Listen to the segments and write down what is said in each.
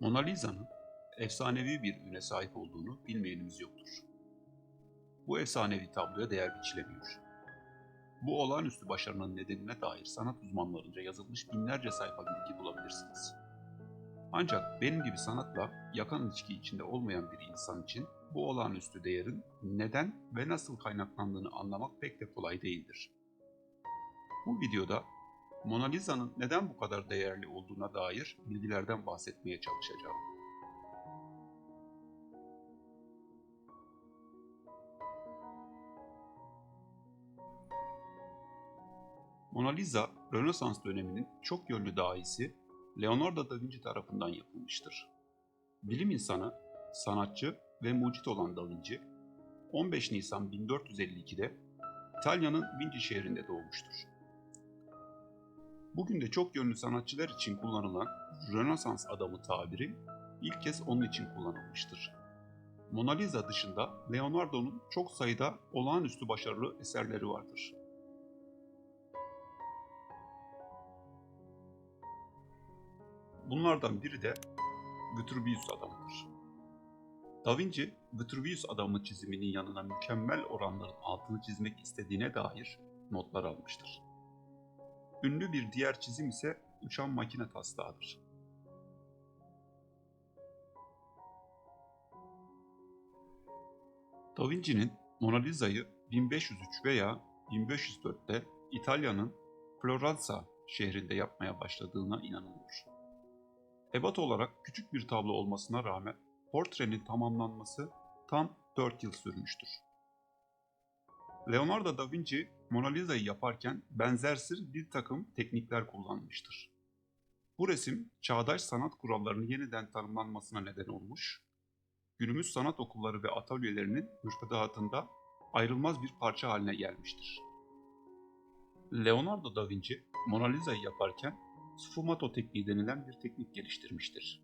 Mona Lisa'nın efsanevi bir üne sahip olduğunu bilmeyenimiz yoktur. Bu efsanevi tabloya değer biçilemiyor. Bu olağanüstü başarının nedenine dair sanat uzmanlarınca yazılmış binlerce sayfa bilgi bulabilirsiniz. Ancak benim gibi sanatla yakın ilişki içinde olmayan bir insan için bu olağanüstü değerin neden ve nasıl kaynaklandığını anlamak pek de kolay değildir. Bu videoda Mona Lisa'nın neden bu kadar değerli olduğuna dair bilgilerden bahsetmeye çalışacağım. Mona Lisa, Rönesans döneminin çok yönlü dahisi Leonardo da Vinci tarafından yapılmıştır. Bilim insanı, sanatçı ve mucit olan Da Vinci, 15 Nisan 1452'de İtalya'nın Vinci şehrinde doğmuştur. Bugün de çok yönlü sanatçılar için kullanılan Rönesans adamı tabiri ilk kez onun için kullanılmıştır. Mona Lisa dışında Leonardo'nun çok sayıda olağanüstü başarılı eserleri vardır. Bunlardan biri de Vitruvius adamıdır. Da Vinci, Vitruvius adamı çiziminin yanına mükemmel oranların altını çizmek istediğine dair notlar almıştır. Ünlü bir diğer çizim ise uçan makine taslağıdır. Da Vinci'nin Mona Lisa'yı 1503 veya 1504'te İtalya'nın Floransa şehrinde yapmaya başladığına inanılıyor. Ebat olarak küçük bir tablo olmasına rağmen portrenin tamamlanması tam 4 yıl sürmüştür. Leonardo da Vinci Mona Lisa'yı yaparken benzersiz bir takım teknikler kullanmıştır. Bu resim çağdaş sanat kurallarının yeniden tanımlanmasına neden olmuş, günümüz sanat okulları ve atölyelerinin müfredatında ayrılmaz bir parça haline gelmiştir. Leonardo da Vinci Mona Lisa'yı yaparken sfumato tekniği denilen bir teknik geliştirmiştir.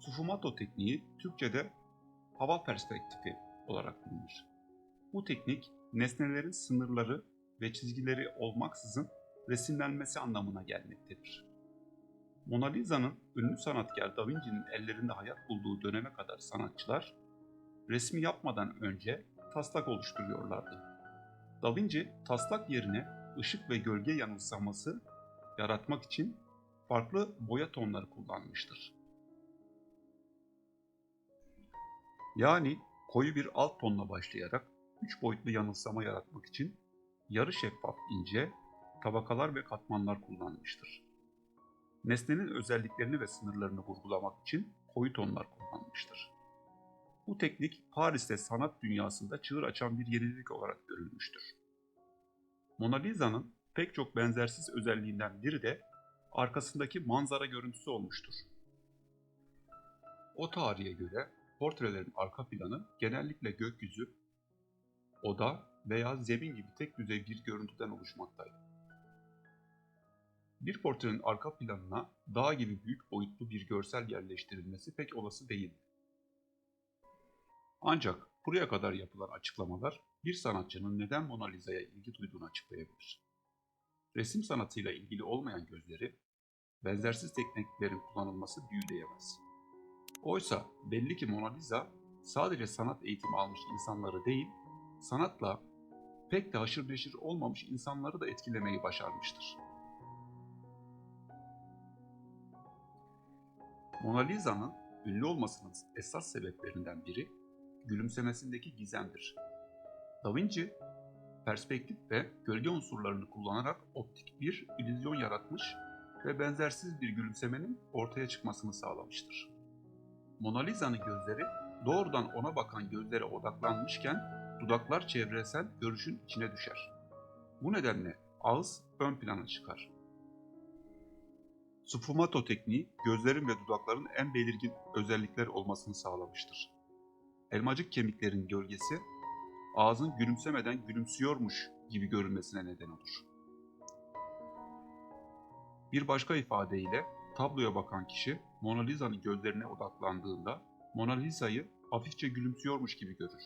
Sfumato tekniği Türkçe'de hava perspektifi olarak bilinir. Bu teknik nesnelerin sınırları ve çizgileri olmaksızın resimlenmesi anlamına gelmektedir. Mona Lisa'nın ünlü sanatkar Da Vinci'nin ellerinde hayat bulduğu döneme kadar sanatçılar resmi yapmadan önce taslak oluşturuyorlardı. Da Vinci taslak yerine ışık ve gölge yanılsaması yaratmak için farklı boya tonları kullanmıştır. Yani koyu bir alt tonla başlayarak üç boyutlu yanılsama yaratmak için yarı şeffaf ince tabakalar ve katmanlar kullanmıştır. Nesnenin özelliklerini ve sınırlarını vurgulamak için koyu tonlar kullanmıştır. Bu teknik Paris'te sanat dünyasında çığır açan bir yenilik olarak görülmüştür. Mona Lisa'nın pek çok benzersiz özelliğinden biri de arkasındaki manzara görüntüsü olmuştur. O tarihe göre portrelerin arka planı genellikle gökyüzü, oda veya zemin gibi tek düzey bir görüntüden oluşmaktaydı. Bir portrenin arka planına dağ gibi büyük boyutlu bir görsel yerleştirilmesi pek olası değildi. Ancak buraya kadar yapılan açıklamalar bir sanatçının neden Mona Lisa'ya ilgi duyduğunu açıklayabilir. Resim sanatıyla ilgili olmayan gözleri, benzersiz tekniklerin kullanılması büyüleyemez. Oysa belli ki Mona Lisa sadece sanat eğitimi almış insanları değil, sanatla pek de haşır neşir olmamış insanları da etkilemeyi başarmıştır. Mona Lisa'nın ünlü olmasının esas sebeplerinden biri gülümsemesindeki gizemdir. Da Vinci, perspektif ve gölge unsurlarını kullanarak optik bir illüzyon yaratmış ve benzersiz bir gülümsemenin ortaya çıkmasını sağlamıştır. Mona Lisa'nın gözleri doğrudan ona bakan gözlere odaklanmışken dudaklar çevresel görüşün içine düşer. Bu nedenle ağız ön plana çıkar. Sfumato tekniği gözlerin ve dudakların en belirgin özellikler olmasını sağlamıştır. Elmacık kemiklerin gölgesi ağzın gülümsemeden gülümsüyormuş gibi görünmesine neden olur. Bir başka ifadeyle tabloya bakan kişi Mona Lisa'nın gözlerine odaklandığında Mona Lisa'yı hafifçe gülümsüyormuş gibi görür.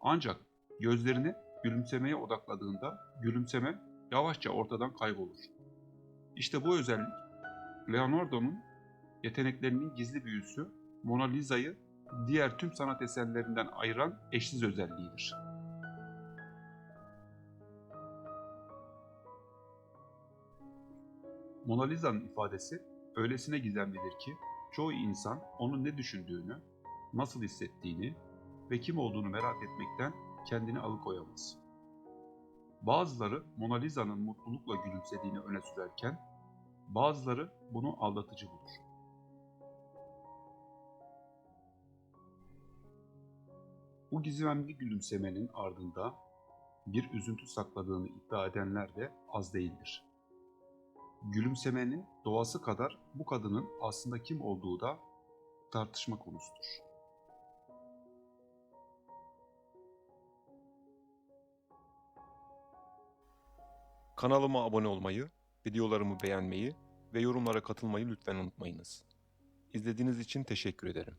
Ancak gözlerini gülümsemeye odakladığında gülümseme yavaşça ortadan kaybolur. İşte bu özellik Leonardo'nun yeteneklerinin gizli büyüsü Mona Lisa'yı diğer tüm sanat eserlerinden ayıran eşsiz özelliğidir. Mona Lisa'nın ifadesi öylesine gizemlidir ki çoğu insan onun ne düşündüğünü, nasıl hissettiğini ve kim olduğunu merak etmekten kendini alıkoyamaz. Bazıları Mona Lisa'nın mutlulukla gülümsediğini öne sürerken, bazıları bunu aldatıcı bulur. Bu gizemli gülümsemenin ardında bir üzüntü sakladığını iddia edenler de az değildir. Gülümsemenin doğası kadar bu kadının aslında kim olduğu da tartışma konusudur. Kanalıma abone olmayı, videolarımı beğenmeyi ve yorumlara katılmayı lütfen unutmayınız. İzlediğiniz için teşekkür ederim.